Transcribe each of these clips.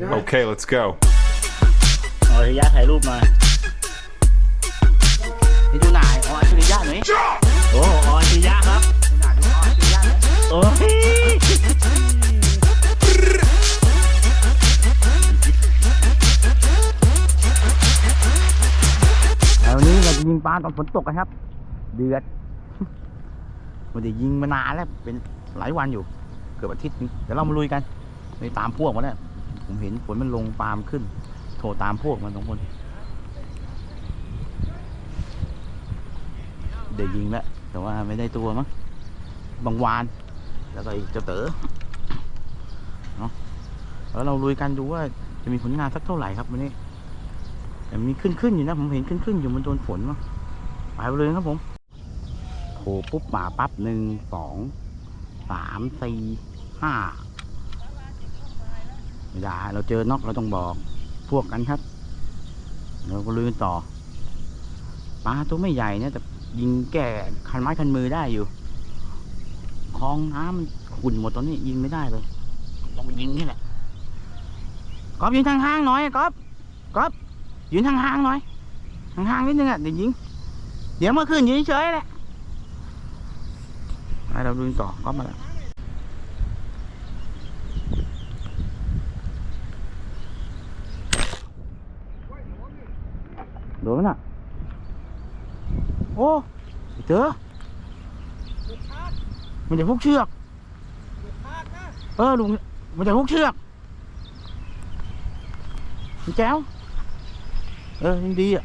Okay, let's go. อ๋อริยะถ่ายรูปมานี่ดูหน่ายอ๋ออัจฉริยะหน่อยโอ้อ๋ออัจฉริยะครับโอ้ยแล้ววันนี้เราจะยิงปลาตอนฝนตกนะครับ เดือดมันจะยิงมานานแล้วเป็นหลายวันอยู่ เกือบอาทิตย์นึงเดี๋ยวเรามาลุยกันไปตามพวกมาแล้ว ผมเห็นฝนมันลงปามขึ้น โทรตามพวกมันสองคน เดี๋ยวยิงแล้วแต่ว่าไม่ได้ตัวมั้งบางวาน แล้วก็อีกเจ้าเต๋อเนาะแล้วเราลุยกันดูว่าจะมีผลงานสักเท่าไหร่ครับวันนี้แต่มีขึ้นขึ้นอยู่นะ ผมเห็นขึ้นขึ้นอยู่มันโดนฝนมั้งไปเลยครับผมโผล่ปุ๊บมาปั๊บหนึ่งสองสามสี่ห้า ไม่ได้เราเจอนอกเราต้องบอก พวกกันครับเราก็ลุยต่อปลาตัวไม่ใหญ่นะแต่ยิงแก่คันไม้คันมือได้อยู่คลองน้ำมันขุ่นหมดตอนนี้ยิงไม่ได้เลยต้องยิงนี่แหละก๊อฟยืนทางห้างหน่อยก๊อฟก๊อฟยืนทางห้างหน่อยทางห้างนิดนึงอะเดี๋ยวยิง เดี๋ยวเมื่อคืนยืนเฉยแหละเราดูต่อก๊อฟมาแล้ว รู้ไหมน่ะ โอ้เจอมันจะพุกเชือก เออลุงมันจะพุกเชือกแจ้วเออยังดีอะ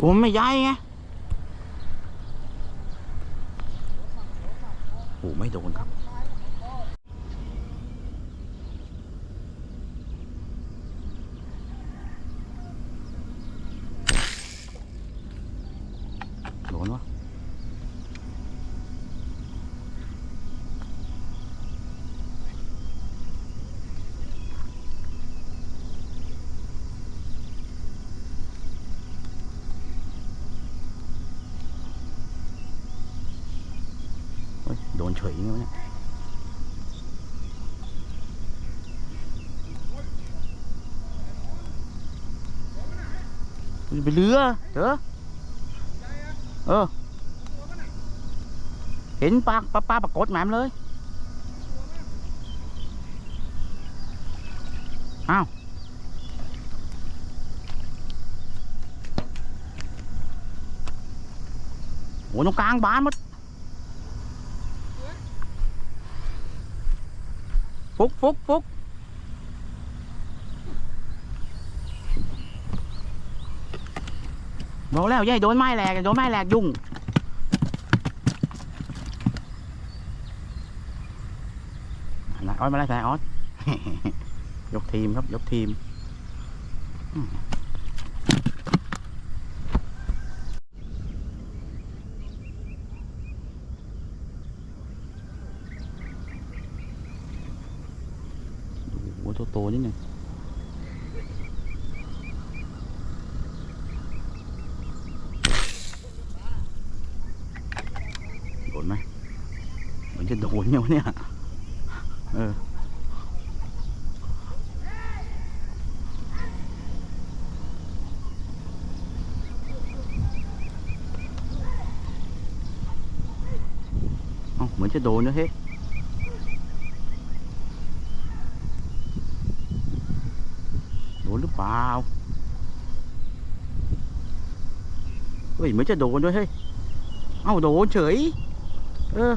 ผมไม่ย้ายไง โอ้ไม่โดนครับ โดนวะเฮ้ยโดนเฉย ไงวะเนี่ยมันไปเรือเถอเออ เห็นปลาปลาปลาปรากฏแหมเลย อ้าวโหตรงกลางบานหมด ฟุกฟุกฟุกบอกแล้วยายโดนไม้แหลกโดนไม้แหลกยุ่งนะออสมาแล้วสายออสยกทีมครับ ยกทีม อืมโอ้โหตัวโตนิดหนึงโดนไหมเหมือนจะโดนเนี่ยวะเนี่ย เออ เอ้าเหมือนจะโดนนะเฮ้ยโดนหรือเปล่า เฮ้ยเหมือนจะโดนด้วยเฮ้ยเอ้าโดนเฉย เออ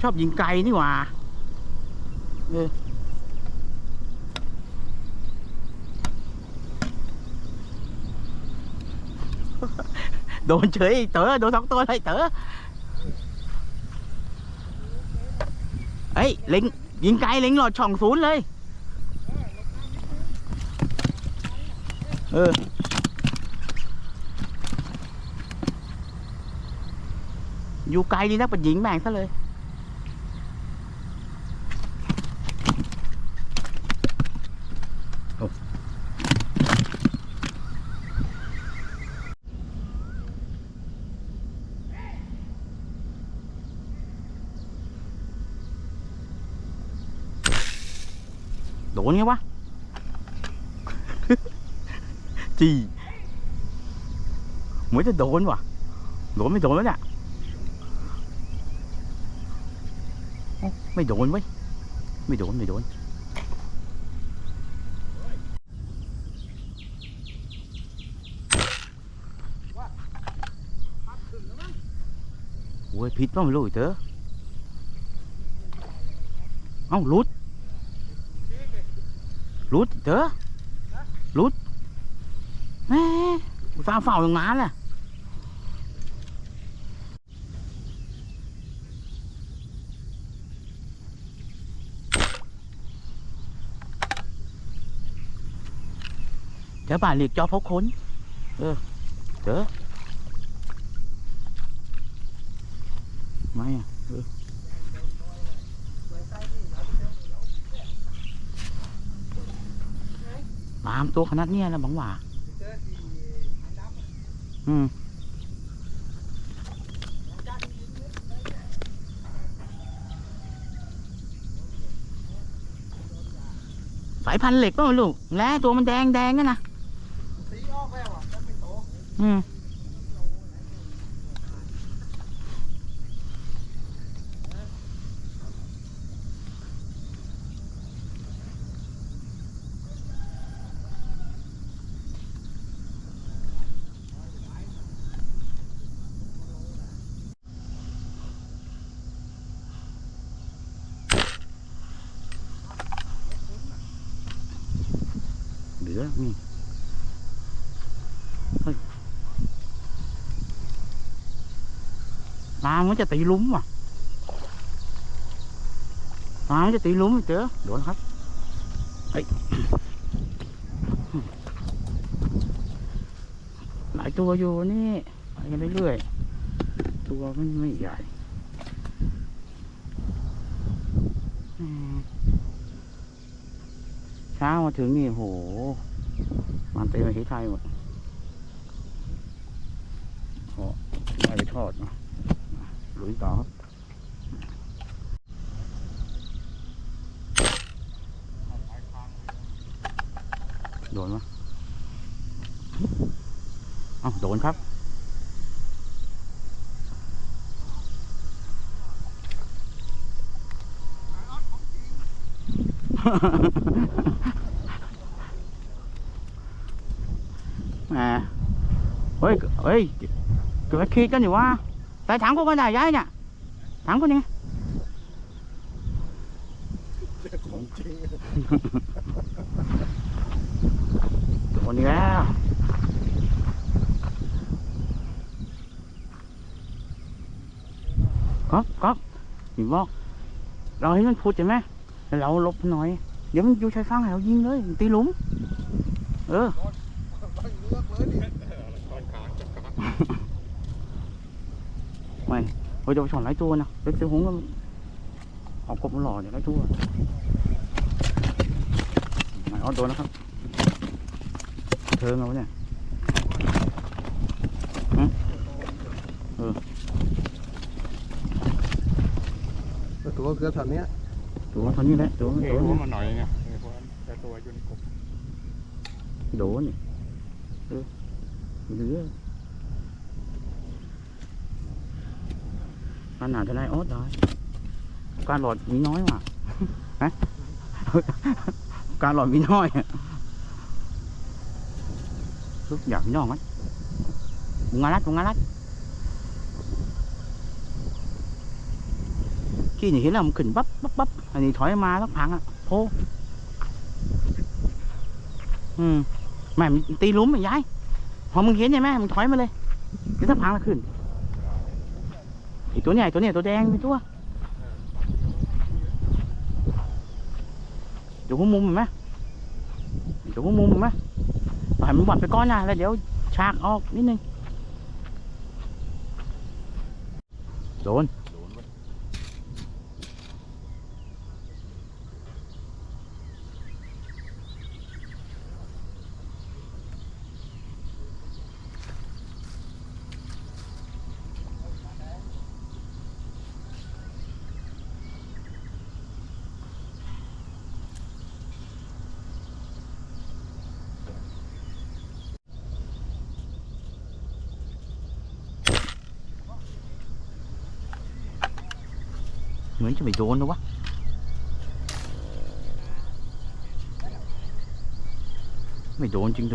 ชอบยิงไกลนี่หว่าเออโดนเฉยเต๋อโดนสองตัวเลยเต๋อเฮ้ยเล็งยิงไกลเล็งหลอดช่องศูนย์เลย เออ อยู่ไกลดีนักไปยิงแม่งซะเลยโอ้โดนไงวะ จีเหมือนจะโดนว่ะ โดนไม่โดนแล้วเนี่ยเอ้า ไม่โดนเว้ย ไม่โดน ไม่โดน โอ้ยผิดป่ะไม่รู้อีกเถอะเอ้าลุดลุดเถอะลุดแม่อุตาเฝ้าตั้งนานแหละ เดี๋ยว bà liệt cho pháo khốn ừ chớ mấy à ừ. ตามตัวขนาดเนี้ยแล้วบังหว่าอืมสายพันธุ์เหล็กป่ะลูก แล้วตัวมันแดงแดงกันนะ สีออกแล้วอะมันไม่โต อืมเหลือนี่เฮ้ยตามันจะตีลุ้มว่ะตามันจะตีลุ้มเจอโดนครับเฮ้ยหลายตัวอยู่นี่ไปกันเรื่อยๆตัวมันไม่ใหญ่เช้ามาถึงนี่โห มันเต็มไปที่ไทยหมดโอ้ได้ไปทอดเนาะ ลุยต่อครับโดนไหมเอ้าโดนครับแหมเฮ้ยเฮ้ ยเกิดขีดกันอยู่ว่าแต่ถัง của con này giấy nè ถัง của nè ของจริงโดนอีกแล้วก๊อกก๊อกหิบอก เราให้มันพูดใช่ไหมแต่เราหลบหน่อย เดี๋ยวมันอยู่ชายฝั่งให้เรายิงเลยมันตีหลุม เออ ต้องเลือกเลยดิตอนขางจะขาง ไม่ เฮ้ยเดี๋ยวไปสอนหลายตัวนะเล็กตัวหงก็เอากบมาหล่อเนี่ยหลายตัวไม่เอาตัวนะครับ เทิงเอาเนี่ยตัวเกลือสันเนี้ยตัวเท่านี้แหละตัวเอตัววนี้มันหน่อยไงเอวมันแต่ตัวอยู่ในกบโดนนี่เออเหลือ ขนาดทนายออสได้การหลอดมีน้อยว่ะฮะการหลอดมีน้อยอะลูกอย่ากมีน้องไหมมึงงารัดมึงงารัดขี้นี่เห็นแล้วมันขึ้นปั๊บปั๊บปั๊บอันนี้ถอยมาแล้วพังอะโพอืมแม่ตีลุ้มไอ้ยายพอมึงเห็นใช่ไหมมึงถอยมาเลยเดี๋ยวถ้าพังแล้วขึ้น ไอ้ตัวใหญ่ตัวเนี้ยตัวแดงเป็นตัวอยู่หัวมุมเห็นไหมอยู่หัวมุมเห็นไหมปล่อยมันบอดไปก้อนนะแล้วเดี๋ยวฉากออกนิดนึงโดนโดนมัน มือนจะไม่โดนนะวะไม่โดนจริงเ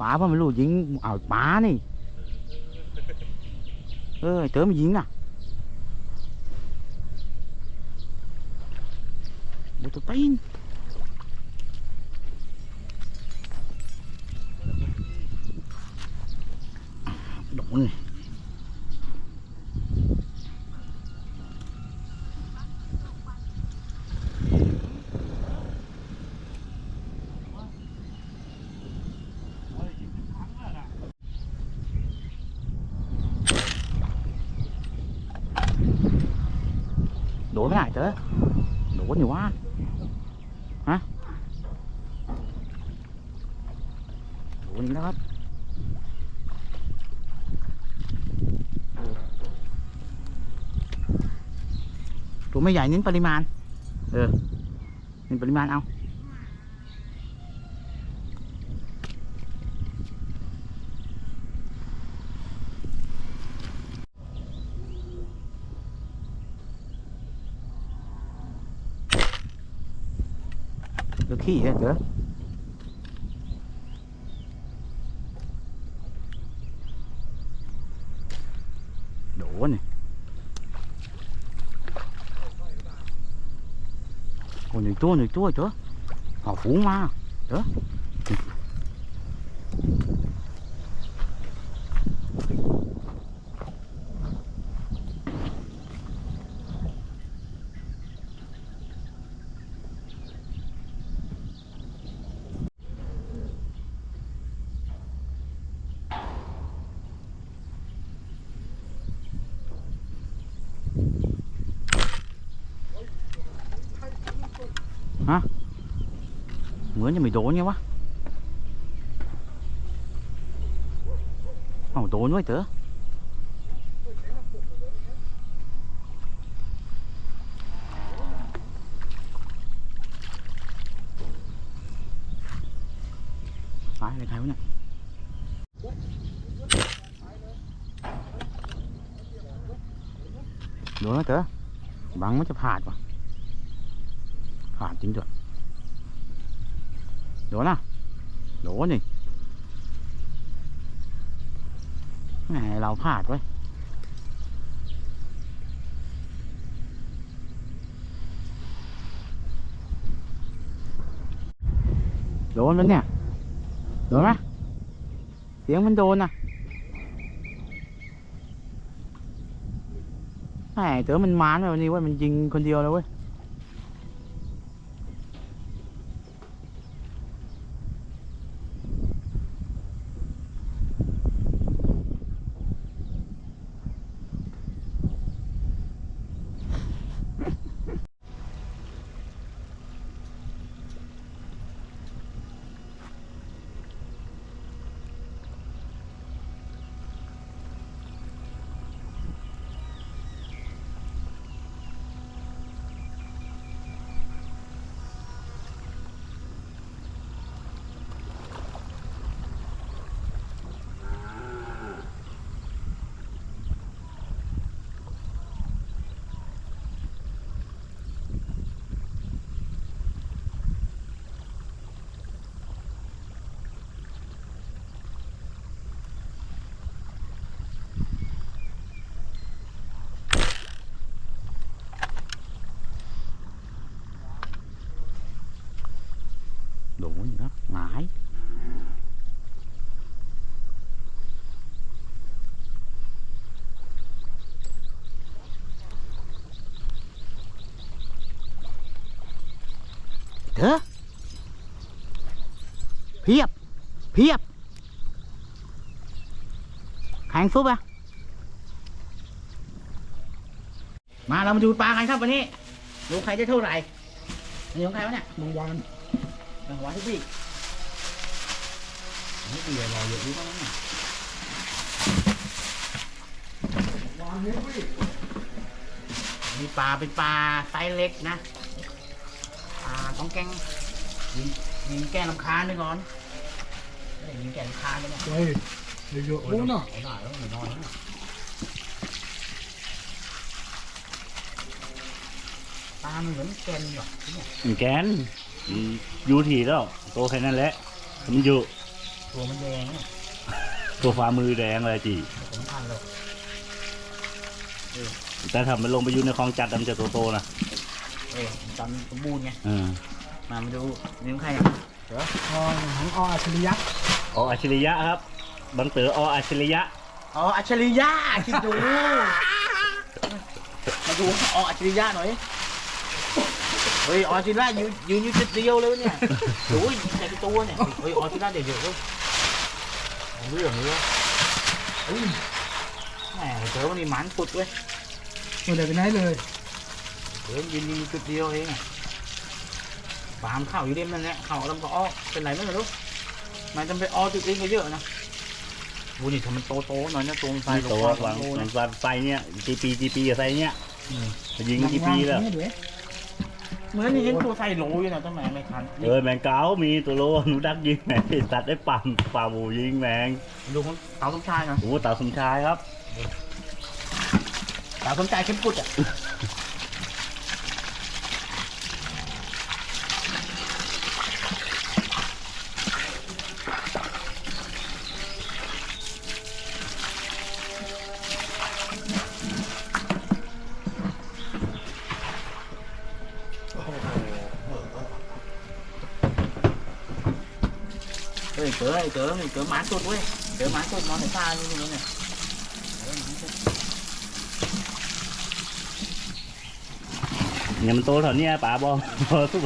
ปลาป่ะปลาป่ะไม่รู้ยิงเอาปลานี่เออไอ้เต๋อมันยิงน่ะบุตรตีนโดนโดน เต๋อโดนอยู่วะฮะโดนอีกแล้วครับตัวไม่ใหญ่เน้นปริมาณ เออเน้นปริมาณเอา เดี๋ยวขี้เดี๋ยวโดนนี่โอ้ย หนึ่งตัวหนึ่งตัวเถอะเอาฝูงมาเถอ ะเหมือนจะไม่โดนไงวะเอาโดนไว้เถอะตายอะไรใครวะเนี่ยโดนแล้วเถอะบังมันจะผ่านวะผ่านจริงด้วย โดนอ่ะโดนนี่แหมเราพลาดไว้ยโดนแล้วเนี่ย โดนไหมเสียงมันโดนอ่ะแหมเต๋อมันมานไปวันนี้เว้ยมันยิงคนเดียวเลยเว้ย เพียบ เพียบแข่งฟุบอะมาเรามาดูปลากันครับวันนี้ดูใครจะเท่าไหร่อันนี้ของใครวะเนี่ยบางวันรางวัลทุกปีนี่เบียร์รอเยอะอยู่บ้างเนี่ยวางนี้พี่มีปลาเป็นปลาไซส์เล็กนะปลาต้องแกง ยิงยิงแก้ลำคาญไปก่อนเอ้ยยิงแก้ลำคาญไปเนี่ยเฮ้ยเยอะๆโอ้เนาะเอาหน่อยแล้วหน่อยนอนแล้วเนี่ยปลามันเหมือนแกนหรอกเนี่ยมันแกนอืมอยู่ถี่แล้วโตแค่นั้นแหละมันอยู่ตัวมันแดงเนี่ยตัวฝ่ามือแดงเลยจีสำคัญเลยแต่ถ้ามันลงไปอยู่ในคลองจัดมันจะโตๆนะเออจำสมบูรณ์ไงเออ มามาดูนิ้วใครอะเดี๋ยวอของออัจฉริยะออัจฉริยะครับ บังเต๋อออัจฉริยะอ๋ออัจฉริยะคิดดู มาดูอ๋ออัจฉริยะหน่อยเฮ้ยอ๋ออัจฉริยะยืนยืนอยู่จุดเดียวเลยวะเนี่ยโอ้ยแต่กี่ตัวเนี่ยเฮ้ยอ๋ออัจฉริยะเดี๋ยวเดี๋ยวเว้ยเอาเรื่องเลยเฮ้ยแหมเจอวันนี้หมันสุดเว้ยไม่ได้ไปไหนเลยเฮ้ยยืนอยู่จุดเดียวเองอะ ปามเข้าอยู่เล่มนั่นแหละเข้าแล้วมันก็อ้อเป็นไรไม่รู้มันจะไปอ้อจุดเองก็เยอะนะโอ้นี่ถ้ามันโตโตๆหน่อยนะตรงไฟนี่ลตัวงวาวางงโลวานะงวางไฟเนี่ยจีปีจีปีกับไฟเนี่ยอืมยิงจีปีแล้ววางไว้ด้วยเหมือนนี่เห็นตัวใส่โหลอยู่นะต้นไม้ไม่ทันเออแมงเก้ามีตัวโลหนูดักยิงแมงตัดได้ปั่นฝ่าบูยิงแมงดูของเต๋าสมชายนะโอ้ตาสมชายครับเต๋าสมชายเข้มกุดอะ อไอ้เจอไอ้เจอหมาสุดเว้ยเจอหมาสุดนอนในตาอยู่นี่เนี่ยเออหมาสุดเนี่ยมันโตเท่าเนี้ยป๋าบอกพอสุด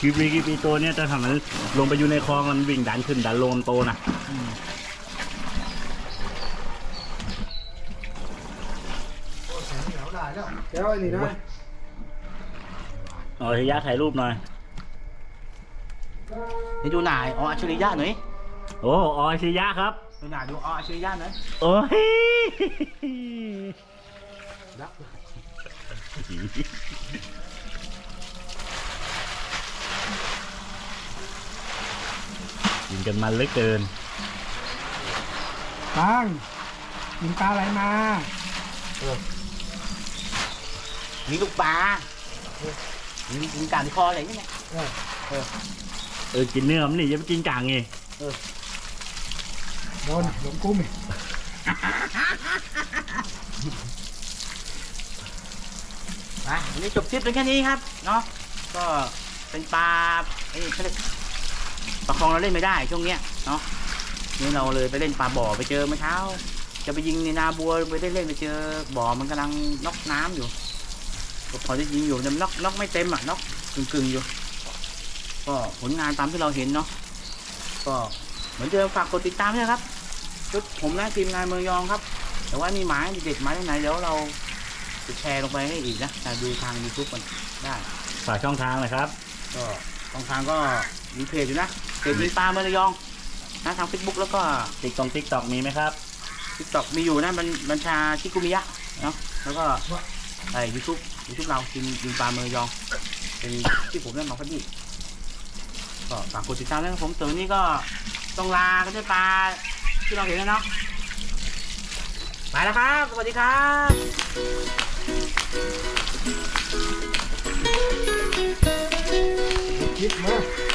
กีปีกีปีตัวเนี้ยจะทำมันลงไปอยู่ในคลองมันวิ่งดันขึ้นดันลงมันโตนะอืมแข็งเหนียวได้แล้วแก้วไอ้นี่ได้เอาทยะถ่ายรูปหน่อย นี่ดูหน่ายอ๋ออัจฉริยะหน่อยโอ้ออยชิยะครับ ดูหน่ายดูอ๋ออัจฉริยะหน่อยโอ้ยดักยิงกันมันเหลือเกิน ตังกินปลาอะไรมา มีลูกปลามีกินการคออะไรอย่างเงี้ย เออกินเนื้อมันนี่อย่าไปกินกลางไงโดนหลงกุ้มอีกมาวันนี้จบคลิปเป็นแค่นี้ครับเนาะก็เป็นปลาไอ้นี่เขาเรียกปลาคลองเราเล่นไม่ได้ช่วงเนี้ยเนาะนี่เราเลยไปเล่นปลาบ่อไปเจอเมื่อเช้า จะไปยิงในนาบัวไปได้เล่นไปเจอบ่อมันกำลังนอกน้ำอยู่ก็พอจะยิงอยู่แต่มันนอกนอกไม่เต็มอะนอกกึ่งกึ่งๆอยู่ ก็ผลงานตามที่เราเห็นเนาะก็เหมือนเดิมฝากกดติดตามด้วยนะครับชุดผมและทีมงานเมืองยองครับ แต่ว่ามีหมายเด็ดหมายไหนเดี๋ยวเราจะแชร์ลงไปให้อีกนะแต่ดูทาง YouTube กันได้ฝากช่องทางหน่อยครับ ก็ช่องทางก็มีเพจอยู่นะเพจมีปลาเมืองระยองนะทาง Facebook แล้วก็ติ๊กตองติ๊กตอกมีไหมครับ TikTok มีอยู่นะบัญบัญชาชิกุมิยะเนาะแล้วก็ไอ้ยูทูบยูทูบเรากินกินปลาเมืองระยองเป็นที่ผมเล่นมาพอดี ก็ฝากกดติดตามด้วยครับผมตัวนี้ก็ต้องลากันด้วยปลาที่เราเห็นแล้วเนาะไปแล้วครับ สวัสดีครับคิดมา